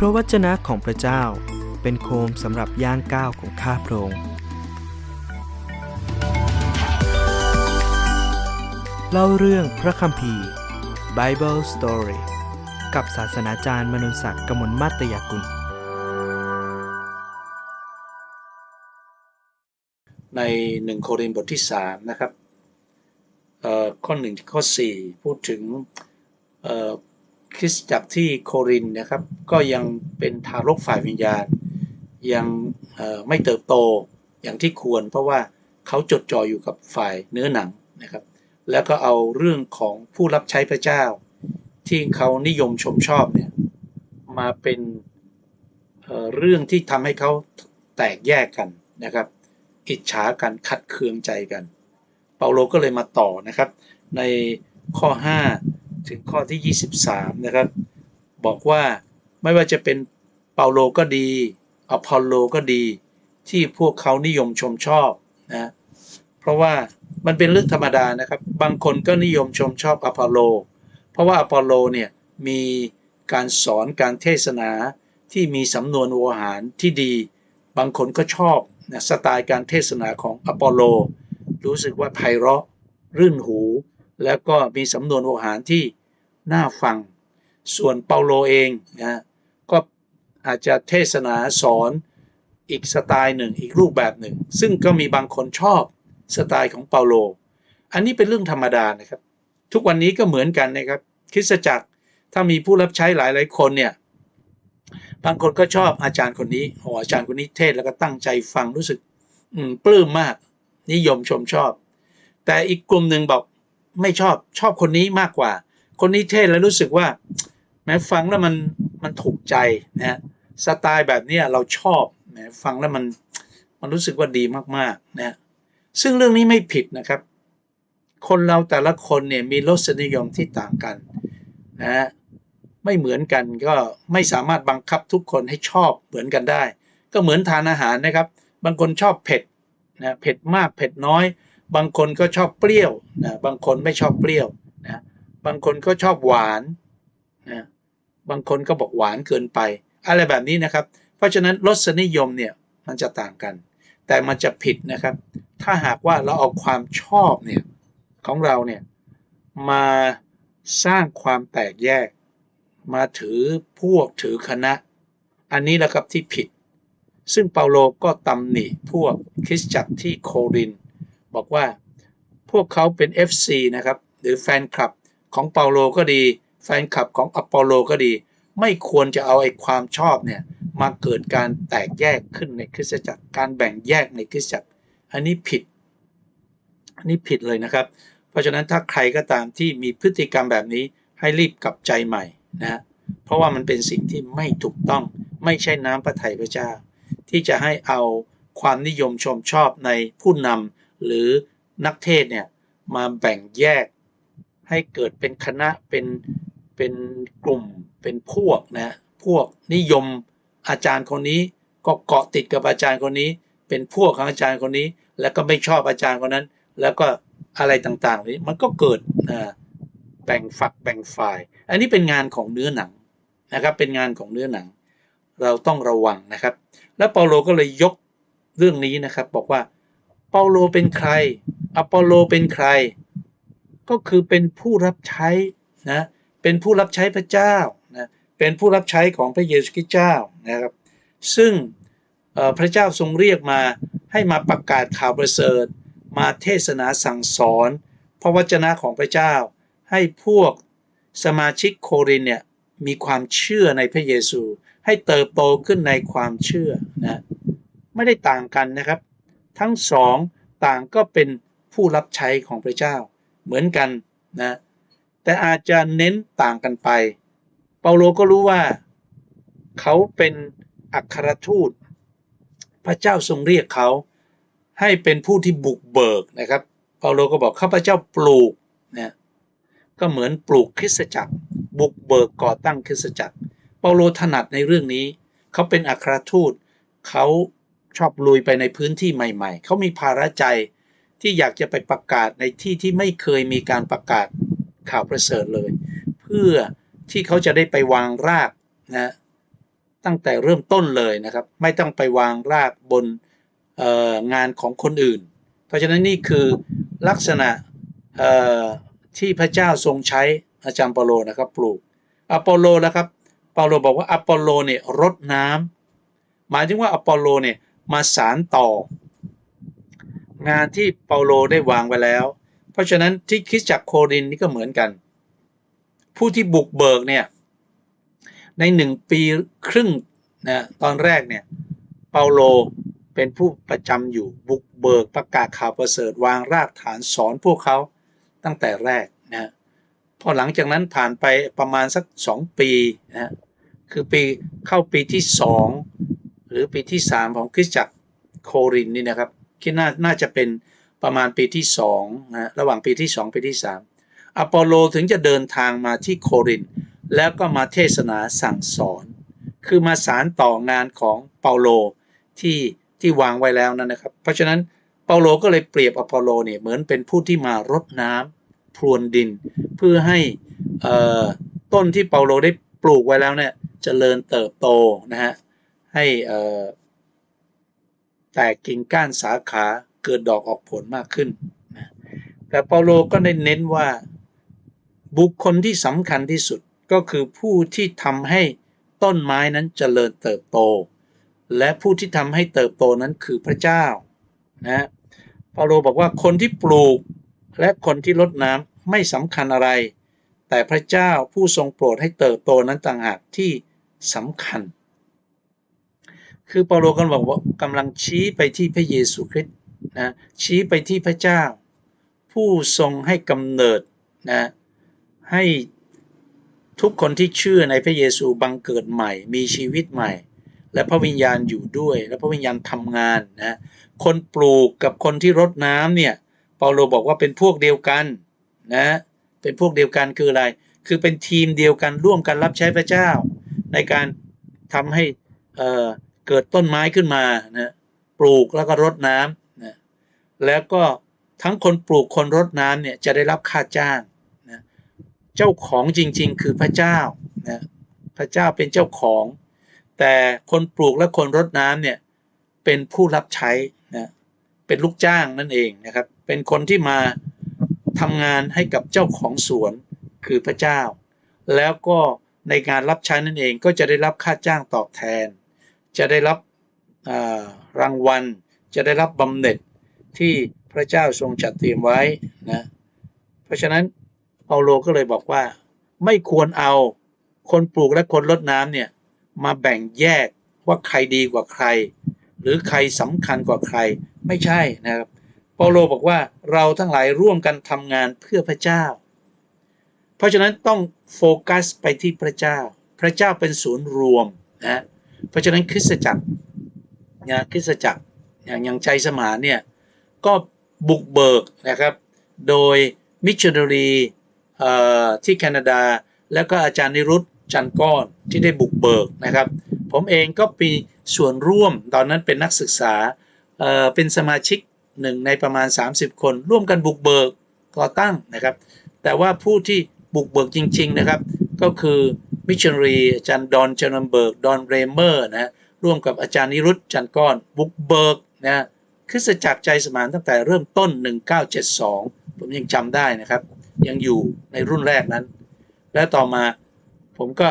เพราะวจนะของพระเจ้าเป็นโคมสำหรับย่างก้าวของข้าพระองค์เล่าเรื่องพระคัมภีร์ Bible Story กับศาสนาจารย์มนุนศักดิ์กมลมาตยกุล ในหนึ่งโครินธ์บทที่สามนะครับข้อหนึ่งข้อสี่พูดถึง คริสตจักรที่โครินนะครับ ก็ยังเป็นทารกฝ่ายวิญญาณ ยังไม่เติบโตอย่างที่ควร เพราะว่าเขาจดจ่ออยู่กับฝ่ายเนื้อหนังนะครับ แล้วก็เอาเรื่องของผู้รับใช้พระเจ้า ที่เขานิยมชมชอบเนี่ยมาเป็นเเรื่องที่ทำให้เขาแตกแยกกันนะครับ อิจฉากันขัดเคืองใจกัน เปาโลก็เลยมาต่อนะครับ ในข้อ 5 ถึงข้อที่ 23 นะครับ บอกว่าไม่ว่าจะเป็นเปาโลก็ดีอพอลโลก็ดี ที่พวกเขานิยมชมชอบนะเพราะว่ามันเป็นเรื่องธรรมดานะครับ บางคนก็นิยมชมชอบอพอลโล เพราะว่าอพอลโลเนี่ยมีการสอนการเทศนาที่มีสำนวนโวหารที่ดี บางคนก็ชอบนะสไตล์การเทศนาของอพอลโล รู้สึกว่าไพเราะ รื่นหู แล้วก็มีสำนวนโวหารที่ น่าฟัง ส่วนเปาโลเองนะก็อาจจะเทศนาสอนอีกสไตล์หนึ่งอีกรูปแบบหนึ่ง ซึ่งก็มีบางคนชอบสไตล์ของเปาโล อันนี้เป็นเรื่องธรรมดานะครับ ทุกวันนี้ก็เหมือนกันนะครับคริสตจักรถ้ามีผู้รับใช้หลายหลายคนเนี่ยบางคนก็ชอบอาจารย์คนนี้โอ้อาจารย์คนนี้เทศแล้วก็ตั้งใจฟังรู้สึกปลื้มมาก นิยมชมชอบ แต่อีกกลุ่มหนึ่งบอกไม่ชอบชอบคนนี้มากกว่า คนนี้เทศแล้วรู้สึกว่า แม้ฟังแล้วมันมันถูกใจนะฮะสไตล์แบบนี้เราชอบแม้ฟังแล้วมันมันรู้สึกว่าดีมากๆนะฮะซึ่งเรื่องนี้ไม่ผิดนะครับ คนเราแต่ละคนเนี่ยมีรสนิยมที่ต่างกันนะฮะไม่เหมือนกันก็ไม่สามารถบังคับทุกคนให้ชอบเหมือนกันได้ ก็เหมือนทานอาหารนะครับ บางคนชอบเผ็ดนะเผ็ดมากเผ็ดน้อย บางคนก็ชอบเปรี้ยวนะบางคนไม่ชอบเปรี้ยวนะ บางคนก็ชอบหวานนะบางคนก็บอกหวานเกินไป อะไรแบบนี้นะครับ เพราะฉะนั้นรสนิยมเนี่ยมันจะต่างกัน แต่มันจะผิดนะครับ ถ้าหากว่าเราเอาความชอบเนี่ยของเราเนี่ยมาสร้างความแตกแยก มาถือพวกถือคณะ อันนี้แหละครับที่ผิด ซึ่งเปาโลก็ตำหนิพวกคริสตจักรที่โคริน บอกว่าพวกเขาเป็น FC นะครับ หรือแฟนคลับ ของเปาโลก็ดี แฟนคลับของอปอโลก็ดี ไม่ควรจะเอาไอ้ความชอบเนี่ยมาเกิดการแตกแยกขึ้นในคริสตจักรการแบ่งแยกในคริสตจักร อันนี้ผิด อันนี้ผิดเลยนะครับ เพราะฉะนั้นถ้าใครก็ตามที่มีพฤติกรรมแบบนี้ให้รีบกลับใจใหม่นะเพราะว่ามันเป็นสิ่งที่ไม่ถูกต้องไม่ใช่น้ำพระทัยพระเจ้า ที่จะให้เอาความนิยมชมชอบในผู้นำหรือนักเทศเนี่ยมาแบ่งแยก ให้เกิดเป็นคณะเป็นเป็นกลุ่มเป็นพวกนะพวกนิยมอาจารย์คนนี้ ก็เกาะติดกับอาจารย์คนนี้ เป็นพวกของอาจารย์คนนี้ แล้วก็ไม่ชอบอาจารย์คนนั้น แล้วก็อะไรต่างๆนี้มันก็เกิดอ่าแบ่งฝักแบ่งฝ่าย อันนี้เป็นงานของเนื้อหนังนะครับ เป็นงานของเนื้อหนัง เราต้องระวังนะครับ แล้วเปาโลก็เลยยกเรื่องนี้นะครับ บอกว่าเปาโลเป็นใครอปอลโลเป็นใคร ก็คือเป็นผู้รับใช้นะเป็นผู้รับใช้พระเจ้านะเป็นผู้รับใช้ของพระเยซูคริสต์เจ้านะครับ ซึ่งพระเจ้าทรงเรียกมาให้มาประกาศข่าวประเสริฐ มาเทศนาสั่งสอน พระวจนะของพระเจ้า ให้พวกสมาชิกโครินเนี่ยมีความเชื่อในพระเยซู ให้เติบโตขึ้นในความเชื่อนะไม่ได้ต่างกันนะครับ ทั้งสองต่างก็เป็นผู้รับใช้ของพระเจ้า เหมือนกันนะแต่อาจจะเน้นต่างกันไป เปาโลก็รู้ว่า เขาเป็นอัครทูต พระเจ้าทรงเรียกเขา ให้เป็นผู้ที่บุกเบิกนะครับ เปาโลก็บอกข้าพเจ้าปลูกนะก็เหมือนปลูกคริสตจักร บุกเบิกก่อตั้งคริสตจักร เปาโลถนัดในเรื่องนี้ เขาเป็นอัครทูต เขาชอบลุยไปในพื้นที่ใหม่ ๆ เขามีภาระใจ ที่อยากจะไปประกาศในที่ที่ไม่เคยมีการประกาศข่าวประเสริฐเลย เพื่อที่เขาจะได้ไปวางรากนะตั้งแต่เริ่มต้นเลยนะครับ ไม่ต้องไปวางรากบนงานของคนอื่น เพราะฉะนั้นนี่คือลักษณะที่พระเจ้าทรงใช้อาจารย์เปาโลนะครับปลูกอปอลโลนะครับเปาโลบอกว่าอปอลโลเนี่ยรดน้ำหมายถึงว่าอปอลโลเนี่ยมาสารต่อ งานที่เปาโลได้วางไว้แล้ว เพราะฉะนั้นที่คริสจักรโครินนี่ก็เหมือนกัน ผู้ที่บุกเบิกเนี่ยในหนึ่งปีครึ่งนะตอนแรกเนี่ยเปาโลเป็นผู้ประจำอยู่บุกเบิกประกาศข่าวประเสริฐวางรากฐานสอนพวกเขาตั้งแต่แรกนะพอหลังจากนั้นผ่านไปประมาณสักสองปีนะคือปีเข้าปีที่สองหรือปีที่สามของคริสตจักรโครินนี่นะครับ คิดน่าน่าจะเป็นประมาณปีที่สองนะระหว่างปีที่สองปีที่สามอปอลโลถึงจะเดินทางมาที่โครินแล้วก็มาเทศนาสั่งสอน คือมาสารต่องานของเปาโลที่ที่วางไว้แล้วนั่นนะครับ เพราะฉะนั้นเปาโลก็เลยเปรียบอปอลโลเนี่ยเหมือนเป็นผู้ที่มารดน้ำพรวนดิน เพื่อให้ต้นที่เปาโลได้ปลูกไว้แล้วเนี่ยจเจริญเติบโตนะฮะให้ แตกกิ่งก้านสาขาเกิดดอกออกผลมากขึ้นนะแต่เปาโลก็ได้เน้นว่าบุคคลที่สำคัญที่สุดก็คือผู้ที่ทำให้ต้นไม้นั้นเจริญเติบโต และผู้ที่ทำให้เติบโตนั้นคือพระเจ้านะเปาโลบอกว่าคนที่ปลูกและคนที่รดน้ำไม่สำคัญอะไร แต่พระเจ้าผู้ทรงโปรดให้เติบโตนั้นต่างหากที่สำคัญ คือเปาโลกำลังบอกว่ากำลังชี้ไปที่พระเยซูคริสต์นะชี้ไปที่พระเจ้า ผู้ทรงให้กำเนิดนะให้ทุกคนที่เชื่อในพระเยซูบังเกิดใหม่ มีชีวิตใหม่ และพระวิญญาณอยู่ด้วย และพระวิญญาณทำงานนะคนปลูกกับคนที่รดน้ำเนี่ยเปาโลบอกว่าเป็นพวกเดียวกันนะเป็นพวกเดียวกันคืออะไร คือเป็นทีมเดียวกันร่วมกันรับใช้พระเจ้า ในการทำให้เอ่อ เกิดต้นไม้ขึ้นมานะปลูกแล้วก็รดน้ำนะแล้วก็ทั้งคนปลูกคนรดน้ำเนี่ยจะได้รับค่าจ้างเจ้าของจริงๆ คือพระเจ้านะพระเจ้าเป็นเจ้าของ แต่คนปลูกและคนรดน้ำเนี่ยเป็นผู้รับใช้นะเป็นลูกจ้างนั่นเองนะครับ เป็นคนที่มาทำงานให้กับเจ้าของสวนคือพระเจ้า แล้วก็ในงานรับใช้นั่นเองก็จะได้รับค่าจ้างตอบแทน จะได้รับรางวัล จะได้รับบำเหน็จที่พระเจ้าทรงจัดเตรียมไว้นะเพราะฉะนั้นเปาโลก็เลยบอกว่า ไม่ควรเอาคนปลูกและคนรดน้ำเนี่ยมาแบ่งแยกว่าใครดีกว่าใคร หรือใครสำคัญกว่าใครไม่ใช่นะครับเปาโลบอกว่าเราทั้งหลายร่วมกันทำงานเพื่อพระเจ้า เพราะฉะนั้นต้องโฟกัสไปที่พระเจ้า พระเจ้าเป็นศูนย์รวมนะ เพราะฉะนั้นคริสตจักรนะคริสตจักรอย่างอย่างใจสมานเนี่ยก็บุกเบิกนะครับ โดยมิชชันนารีเอ่อที่แคนาดา แล้วก็อาจารย์นิรุตจันก้อนที่ได้บุกเบิกนะครับ ผมเองก็มีส่วนร่วมตอนนั้นเป็นนักศึกษาเอ่อเป็นสมาชิกหนึ่งในประมาณ 30 คน ร่วมกันบุกเบิกก่อตั้งนะครับ แต่ว่าผู้ที่บุกเบิกจริง ๆนะครับ ก็คือ มิชชันรีอาจารย์ดอนเจนัมเบิร์ก ดอนเรเมอร์นะร่วมกับอาจารย์นิรุตจันทร์ก้อน บุกเบิร์กนะคริสตจักรใจสมานตั้งแต่เริ่มต้น 1972 ผมยังจำได้นะครับ ยังอยู่ในรุ่นแรกนั้น และต่อมาผมก็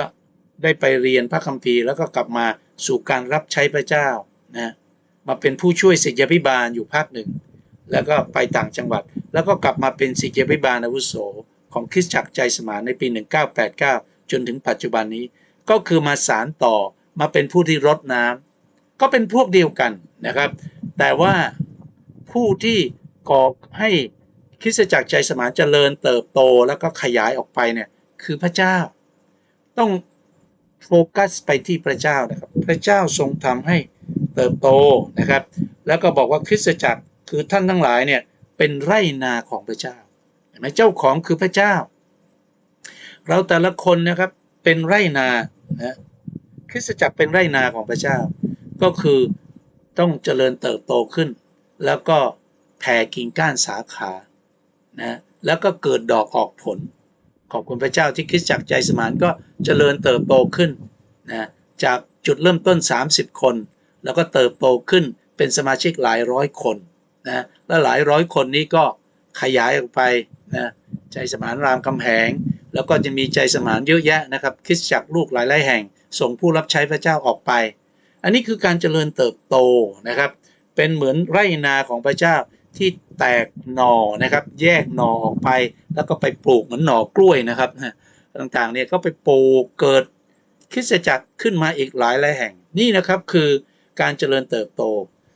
ได้ไปเรียนพระคัมภีร์แล้วก็กลับมาสู่การรับใช้พระเจ้านะมาเป็นผู้ช่วยศิษยาภิบาลอยู่ภาคหนึ่ง แล้วก็ไปต่างจังหวัด แล้วก็กลับมาเป็นศิษยาภิบาลอาวุโสของคริสตจักรใจสมานในปี 1989 จนถึงปัจจุบันนี้ ก็คือมาสารต่อมาเป็นผู้ที่รดน้ำก็เป็นพวกเดียวกันนะครับ แต่ว่าผู้ที่ก่อให้คริสตจักรใจสมานเจริญเติบโตแล้วก็ขยายออกไปเนี่ยคือพระเจ้า ต้องโฟกัสไปที่พระเจ้านะครับ พระเจ้าทรงทำให้เติบโตนะครับ แล้วก็บอกว่าคริสตจักรคือท่านทั้งหลายเนี่ยเป็นไร่นาของพระเจ้าเห็นไหมเจ้าของคือพระเจ้า เราแต่ละคนนะครับเป็นไร่นานะคริสตจักรเป็นไร่นาของพระเจ้า ก็คือต้องเจริญเติบโตขึ้น แล้วก็แผ่กิ่งก้านสาขานะแล้วก็เกิดดอกออกผล ขอบคุณพระเจ้าที่คริสตจักรใจสมานก็เจริญเติบโตขึ้นนะจากจุดเริ่มต้น 30 คน แล้วก็เติบโตขึ้นเป็นสมาชิกหลายร้อยคนนะและหลายร้อยคนนี้ก็ขยายออกไปนะใจสมานรามคำแหง แล้วก็จะมีใจสมานเยอะแยะนะครับคริสตจักรลูกหลายหลายๆแห่ง ส่งผู้รับใช้พระเจ้าออกไป อันนี้คือการเจริญเติบโตนะครับ เป็นเหมือนไร่นาของพระเจ้าที่แตกหน่อนะครับ แยกหน่อออกไป แล้วก็ไปปลูกเหมือนหน่อกล้วยนะครับต่างๆเนี่ยก็ไปปลูกเกิดคริสตจักรขึ้นมาอีกหลายหลายแห่งนี่นะครับคือการเจริญเติบโต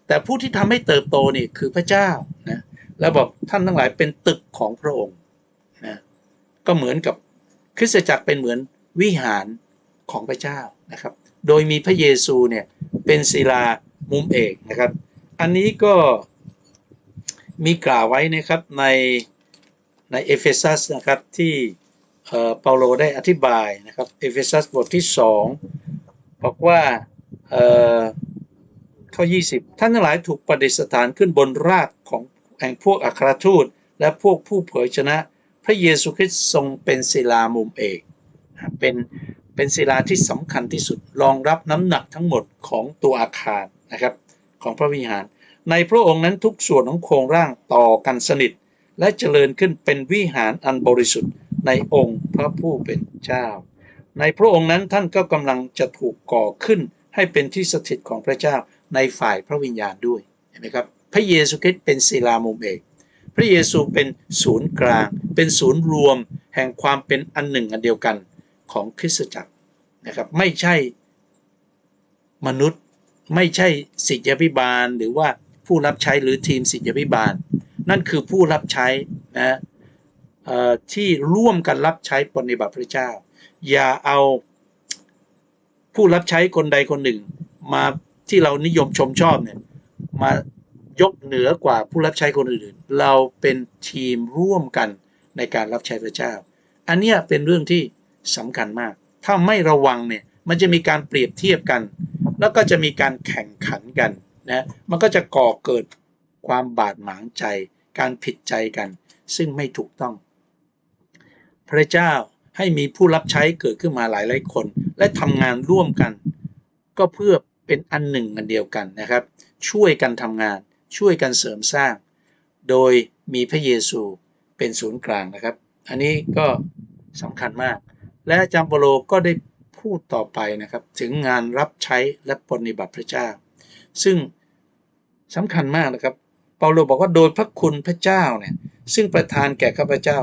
แต่ผู้ที่ทำให้เติบโตนี่คือพระเจ้านะแล้วบอกท่านทั้งหลายเป็นตึกของพระองค์นะก็เหมือนกับ ริสตจักรเป็นเหมือนวิหารของพระเจ้านะครับ โดยมีพระเยซูเนี่ยเป็นศิลามุมเอกนะครับ อันนี้ก็มีกล่าวไว้นะครับในในเอเฟซัสนะครับที่เปาโลได้อธิบายนะครับเอเฟซัสบทที่ 2 บอกว่าเออข้อ 20 ท่านทั้งหลายถูกประดิษฐานขึ้นบนรากของแห่งพวกอัครทูต และพวกผู้เผยชนะ พระเยซูคริสต์ทรงเป็นศิลามุมเอกเป็นเป็นศิลาที่สำคัญที่สุดรองรับน้ำหนักทั้งหมดของตัวอาคารนะครับของพระวิหาร ในพระองค์นั้นทุกส่วนของโครงร่างต่อกันสนิท และเจริญขึ้นเป็นวิหารอันบริสุทธิ์ในองค์พระผู้เป็นเจ้า ในพระองค์นั้นท่านก็กำลังจะถูกก่อขึ้นให้เป็นที่สถิตของพระเจ้าในฝ่ายพระวิญญาณด้วยเห็นไหมครับพระเยซูคริสต์เป็นศิลามุมเอก พระเยซูเป็นศูนย์กลาง เป็นศูนย์รวม แห่งความเป็นอันหนึ่งอันเดียวกันของคริสตจักรนะครับ ไม่ใช่มนุษย์ ไม่ใช่สิทธิพิบาล หรือว่าผู้รับใช้หรือทีมสิทธิพิบาล นั่นคือผู้รับใช้นะที่ร่วมกันรับใช้ปฏิบัติพระเจ้า อย่าเอาผู้รับใช้คนใดคนหนึ่ง มาที่เรานิยมชมชอบเนี่ยมา ยกเหนือกว่าผู้รับใช้คนอื่นๆ เราเป็นทีมร่วมกันในการรับใช้พระเจ้า อันนี้เป็นเรื่องที่สำคัญมาก ถ้าไม่ระวังเนี่ยมันจะมีการเปรียบเทียบกัน แล้วก็จะมีการแข่งขันกันนะมันก็จะก่อเกิดความบาดหมางใจ การผิดใจกัน ซึ่งไม่ถูกต้อง พระเจ้าให้มีผู้รับใช้เกิดขึ้นมาหลายหลายคน และทำงานร่วมกัน ก็เพื่อเป็นอันหนึ่งอันเดียวกันนะครับ ช่วยกันทำงาน ช่วยกันเสริมสร้าง โดยมีพระเยซูเป็นศูนย์กลางนะครับ อันนี้ก็สำคัญมาก และจารย์เปโลก็ได้พูดต่อไปนะครับ ถึงงานรับใช้และปฏิบัติพระเจ้า ซึ่งสำคัญมากนะครับเปาโลบอกว่าโดยพระคุณพระเจ้าเนี่ยซึ่งประทานแก่ข้าพเจ้า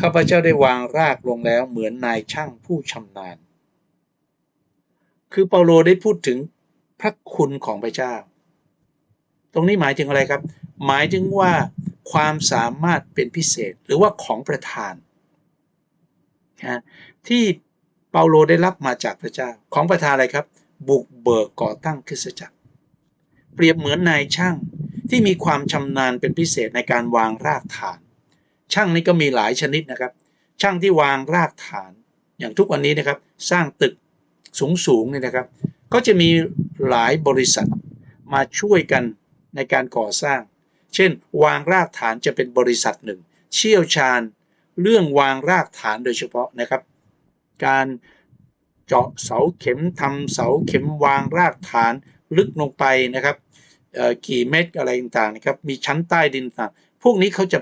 ข้าพเจ้าได้วางรากลงแล้วเหมือนนายช่างผู้ชำนาญ คือเปาโลได้พูดถึงพระคุณของพระเจ้า ตรงนี้หมายถึงอะไรครับ หมายถึงว่าความสามารถเป็นพิเศษหรือว่าของประทานนะที่เปาโลได้รับมาจากพระเจ้าของประทานอะไรครับ บุกเบิกก่อตั้งคริสตจักร เปรียบเหมือนนายช่างที่มีความชำนาญเป็นพิเศษในการวางรากฐาน ช่างนี้ก็มีหลายชนิดนะครับ ช่างที่วางรากฐาน อย่างทุกวันนี้นะครับ สร้างตึกสูงๆเนี่ยนะครับ ก็จะมีหลายบริษัทมาช่วยกัน ในการก่อสร้าง เช่น วางรากฐานจะเป็นบริษัทหนึ่ง เชี่ยวชาญ เรื่องวางรากฐานโดยเฉพาะนะครับ การเจาะเสาเข็มทำเสาเข็มวางรากฐานลึกลงไปนะครับกี่เมตรอะไรต่างๆนะครับ มีชั้นใต้ดินต่างพวกนี้เขาจะ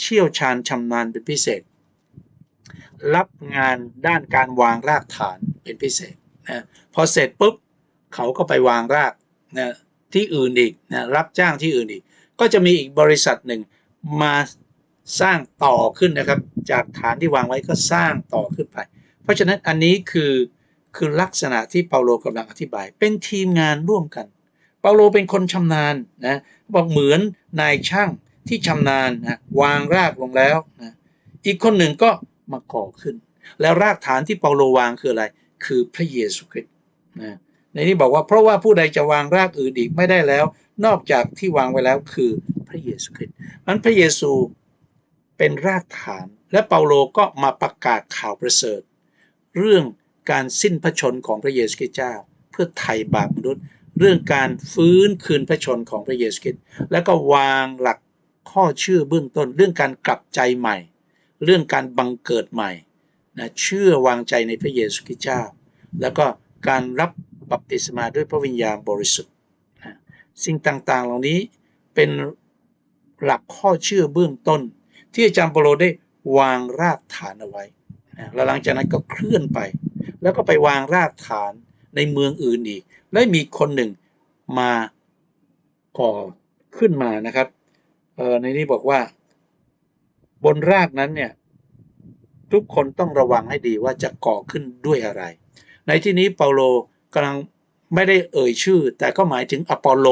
เชี่ยวชาญชำนาญเป็นพิเศษ รับงานด้านการวางรากฐานเป็นพิเศษนะพอเสร็จปุ๊บเขาก็ไปวางรากนะ ที่อื่นอีกนะรับจ้างที่อื่นอีก ก็จะมีอีกบริษัทหนึ่งมาสร้างต่อขึ้นนะครับ จากฐานที่วางไว้ก็สร้างต่อขึ้นไป เพราะฉะนั้นอันนี้คือคือลักษณะที่เปาโลกำลังอธิบาย เป็นทีมงานร่วมกัน เปาโลเป็นคนชำนาญนะบอกเหมือนนายช่างที่ชำนาญนะวางรากลงแล้วนะอีกคนหนึ่งก็มาก่อขึ้น แล้วรากฐานที่เปาโลวางคืออะไร คือพระเยซูคริสต์นะ ในนี้บอกว่าเพราะว่าผู้ใดจะวางรากอื่นอีกไม่ได้แล้ว นอกจากที่วางไว้แล้วคือพระเยซูคริสต์นั้นพระเยซูเป็นรากฐาน และเปาโลก็มาประกาศข่าวประเสริฐ เรื่องการสิ้นพระชนของพระเยซูคริสต์เจ้า เพื่อไถ่บาปมนุษย์ เรื่องการฟื้นคืนพระชนของพระเยซูคริสต์แล้วก็วางหลักข้อเชื่อเบื้องต้น เรื่องการกลับใจใหม่ เรื่องการบังเกิดใหม่นะเชื่อวางใจในพระเยซูคริสต์เจ้า แล้วก็การรับ บัพติศมาด้วยพระวิญญาณบริสุทธิ์นะสิ่งต่างๆ เหล่านี้เป็นหลักข้อเชื่อเบื้องต้น ที่อาจารย์เปาโลได้วางรากฐานเอาไว้นะแล้วหลังจากนั้นก็เคลื่อนไป แล้วก็ไปวางรากฐานในเมืองอื่นอีก และมีคนหนึ่งมาก่อขึ้นมานะครับเออในนี้บอกว่า บนรากนั้นเนี่ยทุกคนต้องระวังให้ดีว่าจะก่อขึ้นด้วยอะไร ในที่นี้เปาโล กำลังไม่ได้เอ่ยชื่อ แต่ก็หมายถึงอปอลโล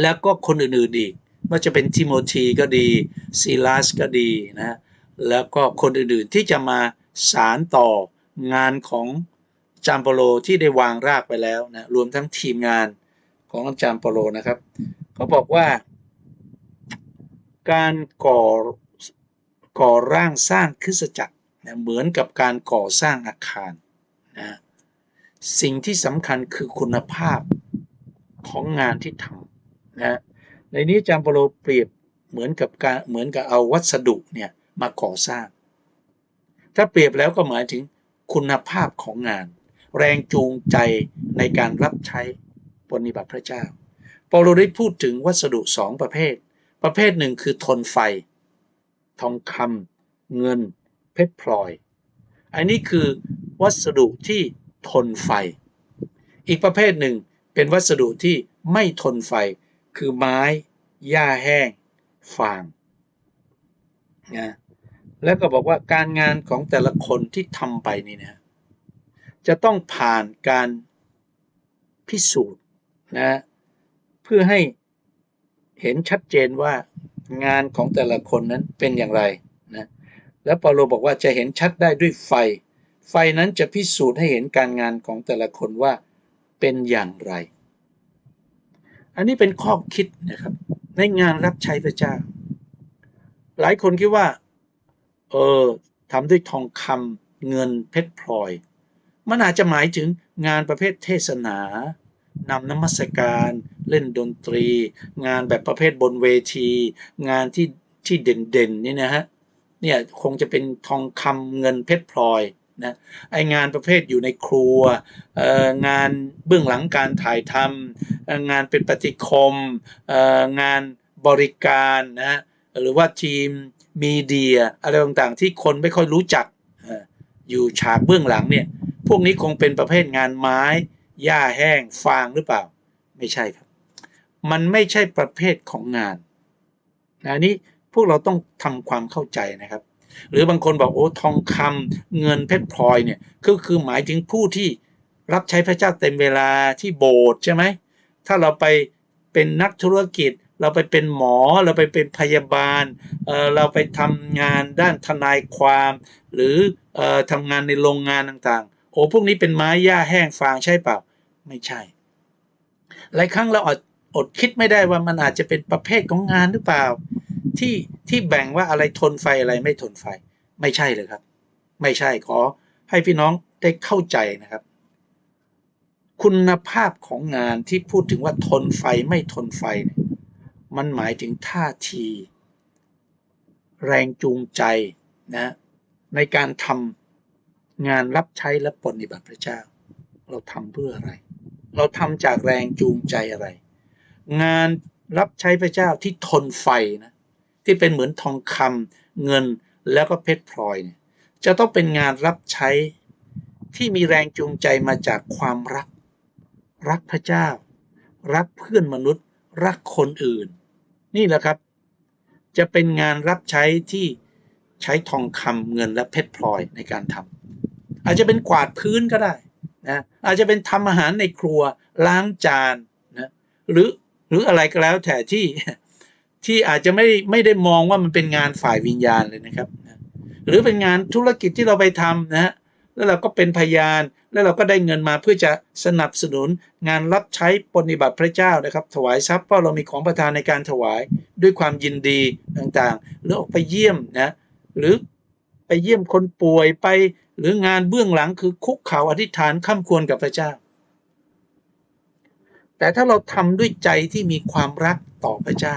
แล้วก็คนอื่นๆอีกว่าจะเป็นทิโมธีก็ดีซีลาสก็ดีนะแล้วก็คนอื่นๆที่จะมาสารต่องานของจารย์เปโลที่ได้วางรากไปแล้วนะรวมทั้งทีมงานของจารย์เปโลนะครับเขาบอกว่า การก่อก่อร่างสร้างคริสตจักรนะเหมือนกับการก่อสร้างอาคารนะ สิ่งที่สำคัญคือคุณภาพของงานที่ทำนะในนี้อาจารย์ปโลเปรียบเหมือนกับการเหมือนกับเอาวัสดุเนี่ยมาก่อสร้าง ถ้าเปรียบแล้วก็หมายถึงคุณภาพของงาน แรงจูงใจในการรับใช้ปฏิบัติพระเจ้าปโลได้พูดถึงวัสดุสองประเภท ประเภทหนึ่งคือทนไฟ ทองคำเงินเพชรพลอย อันนี้คือวัสดุที่ ทนไฟ อีกประเภทหนึ่งเป็นวัสดุที่ไม่ทนไฟ คือไม้ หญ้าแห้ง ฟางนะแล้วก็บอกว่าการงานของแต่ละคนที่ทำไปนี่นะจะต้องผ่านการพิสูจน์นะเพื่อให้เห็นชัดเจนว่างานของแต่ละคนนั้นเป็นอย่างไรนะแล้วเปาโลบอกว่าจะเห็นชัดได้ด้วยไฟ ไฟนั้นจะพิสูจน์ให้เห็นการงานของแต่ละคนว่าเป็นอย่างไร อันนี้เป็นข้อคิดนะครับ ในงานรับใช้พระเจ้า หลายคนคิดว่า เออทำด้วยทองคำเงินเพชรพลอย มันอาจจะหมายถึงงานประเภทเทศนานำน้ำมัสการเล่นดนตรี งานแบบประเภทบนเวที งานที่ที่เด่นๆนี่นะฮะเนี่ยคงจะเป็นทองคำเงินเพชรพลอย นะไองานประเภทอยู่ในครัว งานเบื้องหลังการถ่ายทำงานเป็นปฏิคม งานบริการนะหรือว่าทีมมีเดียอะไรต่างๆ ที่คนไม่ค่อยรู้จักอยู่ฉากเบื้องหลังเนี่ย พวกนี้คงเป็นประเภทงานไม้หญ้าแห้งฟางหรือเปล่า ไม่ใช่ครับ มันไม่ใช่ประเภทของงานนะอันนี้พวกเราต้องทำความเข้าใจนะครับ หรือบางคนบอกโอ้ทองคำเงินเพชรพลอยเนี่ยก็คือหมายถึงผู้ที่รับใช้พระเจ้าเต็มเวลาที่โบสถ์ใช่ไหมถ้าเราไปเป็นนักธุรกิจ เราไปเป็นหมอเราไปเป็นพยาบาลเเราไปทำงานด้านทนายความ หรืออ่อทำงานในโรงงานต่างๆ โอ้พวกนี้เป็นไม้หญ้าแห้งฟางใช่เปล่าไม่ใช่หลายครั้งเราอดอดคิดไม่ได้ว่ามันอาจจะเป็นประเภทของงานหรือเปล่า ที่ที่แบ่งว่าอะไรทนไฟอะไรไม่ทนไฟ ไม่ใช่เลยครับ ไม่ใช่ขอให้พี่น้องได้เข้าใจนะครับ คุณภาพของงานที่พูดถึงว่าทนไฟไม่ทนไฟ มันหมายถึงท่าที แรงจูงใจนะในการทำงานรับใช้และปฏิบัติพระเจ้า เราทำเพื่ออะไร เราทำจากแรงจูงใจอะไร งานรับใช้พระเจ้าที่ทนไฟนะ ที่เป็นเหมือนทองคำเงินแล้วก็เพชรพลอยเนี่ยจะต้องเป็นงานรับใช้ที่มีแรงจูงใจมาจากความรัก รักพระเจ้า รักเพื่อนมนุษย์ รักคนอื่น นี่แหละครับ จะเป็นงานรับใช้ที่ใช้ทองคำเงินและเพชรพลอยในการทำอาจจะเป็นกวาดพื้นก็ได้นะอาจจะเป็นทำอาหารในครัวล้างจานนะหรือหรืออะไรก็แล้วแต่ที่ ที่อาจจะไม่ไม่ได้มองว่ามันเป็นงานฝ่ายวิญญาณเลยนะครับนะหรือเป็นงานธุรกิจที่เราไปทำนะฮะแล้วเราก็เป็นพยาน แล้วเราก็ได้เงินมาเพื่อจะสนับสนุนงานรับใช้ปฏิบัติพระเจ้านะครับ ถวายทรัพย์เพราะเรามีของประทานในการถวายด้วยความยินดีต่างๆ หรือออกไปเยี่ยมนะหรือไปเยี่ยมคนป่วยไป หรืองานเบื้องหลังคือคุกเข่าอธิษฐานข้ามควรกับพระเจ้า แต่ถ้าเราทำด้วยใจที่มีความรักต่อพระเจ้า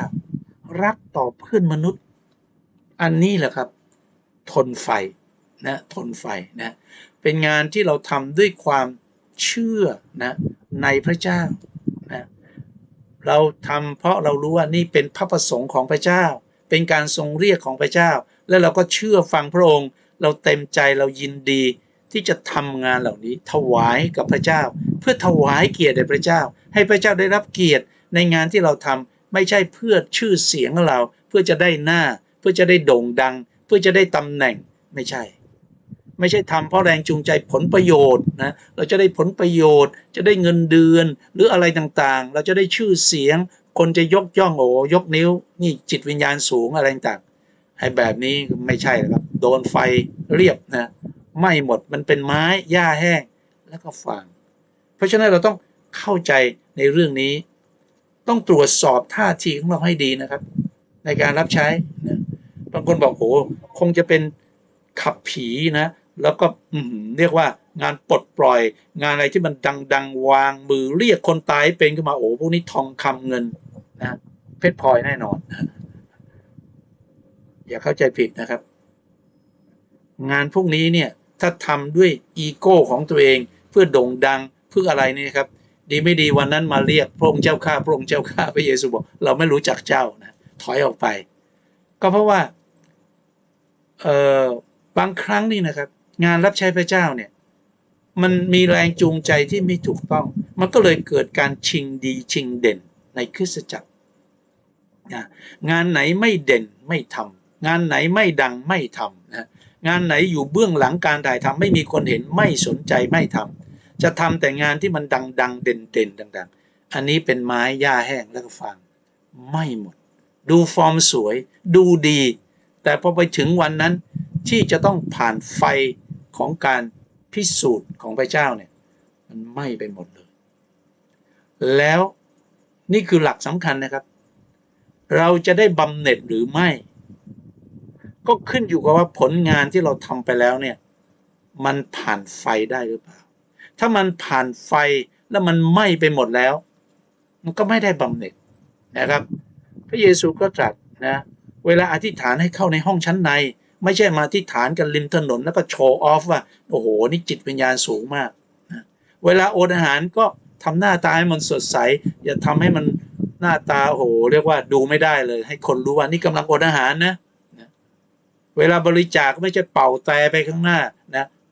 รักต่อเพื่อนมนุษย์ อันนี้แหละครับ ทนไฟนะทนไฟนะเป็นงานที่เราทำด้วยความเชื่อนะในพระเจ้านะเราทำเพราะเรารู้ว่านี่เป็นพระประสงค์ของพระเจ้า เป็นการทรงเรียกของพระเจ้า และเราก็เชื่อฟังพระองค์ เราเต็มใจเรายินดีที่จะทำงานเหล่านี้ ถวายกับพระเจ้า เพื่อถวายเกียรติแด่พระเจ้า ให้พระเจ้าได้รับเกียรติในงานที่เราทำ ไม่ใช่เพื่อชื่อเสียงของเรา เพื่อจะได้หน้า เพื่อจะได้โด่งดัง เพื่อจะได้ตำแหน่งไม่ใช่ ไม่ใช่ทำเพราะแรงจูงใจผลประโยชน์นะเราจะได้ผลประโยชน์ จะได้เงินเดือน หรืออะไรต่างๆ เราจะได้ชื่อเสียง คนจะยกย่องโอ้ยกนิ้ว นี่จิตวิญญาณสูงอะไรต่างๆไอ้แบบนี้ไม่ใช่ครับ โดนไฟเรียบนะไม่หมดมันเป็นไม้หญ้าแห้งแล้วก็ฟางเพราะฉะนั้นเราต้องเข้าใจในเรื่องนี้ ต้องตรวจสอบท่าทีของเราให้ดีนะครับ ในการรับใช้นะบางคนบอกโอ้คงจะเป็นขับผีนะ แล้วก็เรียกว่างานปลดปล่อย งานอะไรที่มันดัง ๆ วางมือเรียกคนตายให้เป็นขึ้นมาโอ้พวกนี้ทองคำเงินนะเพชรพลอยแน่นอนนะอย่าเข้าใจผิดนะครับ งานพวกนี้เนี่ยถ้าทำด้วยอีโก้ของตัวเอง เพื่อโด่งดังเพื่ออะไรนี่ครับ ดีไม่ดีวันนั้นมาเรียกพระองค์เจ้าข้าพระองค์เจ้าข้าพระเยซูบอก เราไม่รู้จักเจ้านะถอยออกไป ก็เพราะว่าเออบางครั้งนี่นะครับ งานรับใช้พระเจ้าเนี่ย มันมีแรงจูงใจที่ไม่ถูกต้อง มันก็เลยเกิดการชิงดีชิงเด่นในคริสตจักรนะงานไหนไม่เด่นไม่ทำงานไหนไม่ดังไม่ทำนะงานไหนอยู่เบื้องหลังการถ่ายทำไม่มีคนเห็นไม่สนใจไม่ทำ จะทำแต่งานที่มันดังดังเด่นเด่นดัง ๆ อันนี้เป็นไม้หญ้าแห้งแล้วก็ฟางไม่หมด ดูฟอร์มสวย ดูดี แต่พอไปถึงวันนั้นที่จะต้องผ่านไฟของการพิสูจน์ของพระเจ้าเนี่ยมันไหม้ไปหมดเลย แล้วนี่คือหลักสำคัญนะครับ เราจะได้บำเหน็จหรือไม่ ก็ขึ้นอยู่กับว่าผลงานที่เราทำไปแล้วเนี่ย มันผ่านไฟได้หรือเปล่า ถ้ามันผ่านไฟแล้วมันไหม้ไปหมดแล้ว มันก็ไม่ได้บำเหน็จนะครับ พระเยซูก็ตรัสนะเวลาอธิษฐานให้เข้าในห้องชั้นใน ไม่ใช่มาอธิษฐานกันริมถนนแล้วก็โชว์ออฟว่าโอ้โหนี่จิตวิญญาณสูงมากนะเวลาโอดอาหารก็ทำหน้าตาให้มันสดใส อย่าทำให้มันหน้าตาโอ้โหเรียกว่าดูไม่ได้เลย ให้คนรู้ว่านี่กำลังอดอาหารนะนะเวลาบริจาคไม่ใช่เป่าแต่ไปข้างหน้า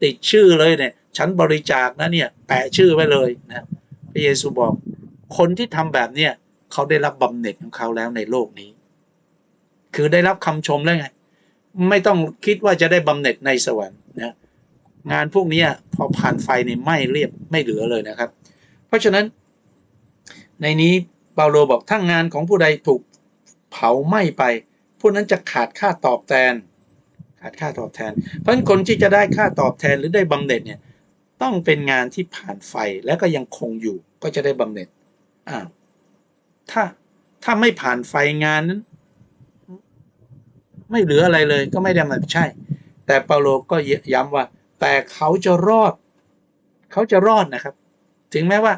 ติดชื่อเลยเนี่ยฉันบริจาคนะเนี่ยแปะชื่อไว้เลยนะพระเยซูบอก คนที่ทำแบบเนี้ยเขาได้รับบำเหน็จของเขาแล้วในโลกนี้ คือได้รับคำชมแล้วไง ไม่ต้องคิดว่าจะได้บำเหน็จในสวรรค์นะงานพวกนี้พอผ่านไฟนี่ไม่เรียบไม่เหลือเลยนะครับ เพราะฉะนั้น ในนี้เปาโลบอกถ้างานของผู้ใดถูกเผาไหม้ไป ผู้นั้นจะขาดค่าตอบแทน ขาดค่าตอบแทน เพราะฉะนั้นคนที่จะได้ค่าตอบแทนหรือได้บำเหน็จเนี่ยต้องเป็นงานที่ผ่านไฟแล้วก็ยังคงอยู่ก็จะได้บำเหน็จอ้าถ้าถ้าไม่ผ่านไฟงานนั้น ไม่เหลืออะไรเลย ก็ไม่ได้มันใช่ แต่เปาโลก็ย้ำว่า แต่เขาจะรอด เขาจะรอดนะครับ ถึงแม้ว่า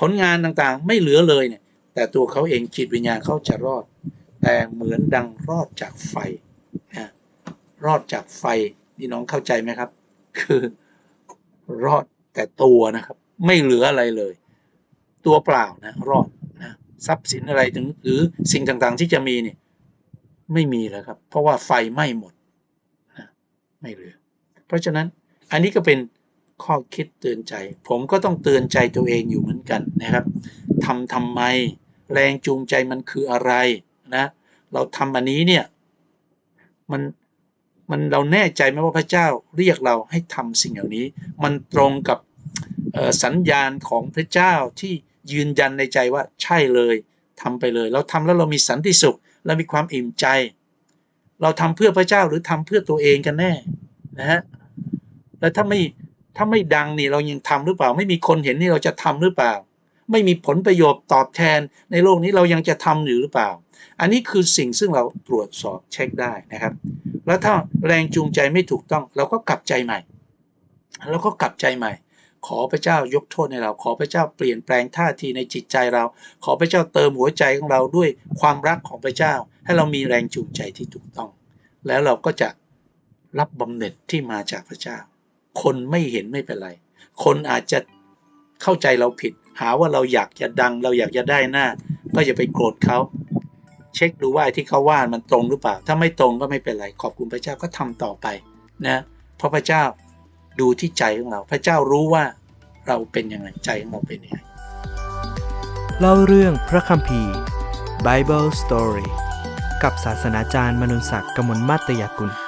ผลงานต่างๆ ไม่เหลือเลยเนี่ย แต่ตัวเขาเองจิตวิญญาณเขาจะรอด แต่เหมือนดังรอดจากไฟ รอดจากไฟนี่น้องเข้าใจไหมครับ คือรอดแต่ตัวนะครับ ไม่เหลืออะไรเลย ตัวเปล่านะ รอดนะทรัพย์สินอะไรถึงหรือสิ่งต่างๆที่จะมีเนี่ยไม่มีแล้วครับ เพราะว่าไฟไหม้หมดนะไม่เหลือ เพราะฉะนั้นอันนี้ก็เป็นข้อคิดเตือนใจ ผมก็ต้องเตือนใจตัวเองอยู่เหมือนกันนะครับทำทำไม แรงจูงใจมันคืออะไรนะ เราทำอันนี้เนี่ย มัน มันเราแน่ใจไหมว่าพระเจ้าเรียกเราให้ทำสิ่งเหล่านี้ มันตรงกับสัญญาณของพระเจ้าที่ยืนยันในใจว่าใช่เลยทำไปเลย เราทำแล้วเรามีสันติสุขเรามีความอิ่มใจ เราทำเพื่อพระเจ้าหรือทำเพื่อตัวเองกันแน่นะฮะแล้วถ้าไม่ถ้าไม่ดังนี่เรายังทำหรือเปล่า ไม่มีคนเห็นนี่เราจะทำหรือเปล่า ไม่มีผลประโยชน์ตอบแทนในโลกนี้เรายังจะทำอยู่หรือเปล่า อันนี้คือสิ่งซึ่งเราตรวจสอบเช็คได้นะครับ แล้วถ้าแรงจูงใจไม่ถูกต้อง เราก็กลับใจใหม่เราก็กลับใจใหม่ ขอพระเจ้ายกโทษในเรา ขอพระเจ้าเปลี่ยนแปลงท่าทีในจิตใจเรา ขอพระเจ้าเติมหัวใจของเราด้วยความรักของพระเจ้า ให้เรามีแรงจูงใจที่ถูกต้อง แล้วเราก็จะรับบำเหน็จที่มาจากพระเจ้า คนไม่เห็นไม่เป็นไร คนอาจจะเข้าใจเราผิด หาว่าเราอยากจะดัง เราอยากจะได้หน้า ก็อย่าไปโกรธเขา เช็คดูว่าไอ้ที่เขาว่ามันตรงหรือเปล่า ถ้าไม่ตรงก็ไม่เป็นไร ขอบคุณพระเจ้าก็ทำต่อไปนะเพราะพระเจ้าดูที่ใจของเรา พระเจ้ารู้ว่าเราเป็นยังไงใจของเราเป็นยังไงเล่าเรื่องพระคัมภีร์ Bible Story กับศาสนาจารย์มนุนศักดิ์กมลมาตยกุล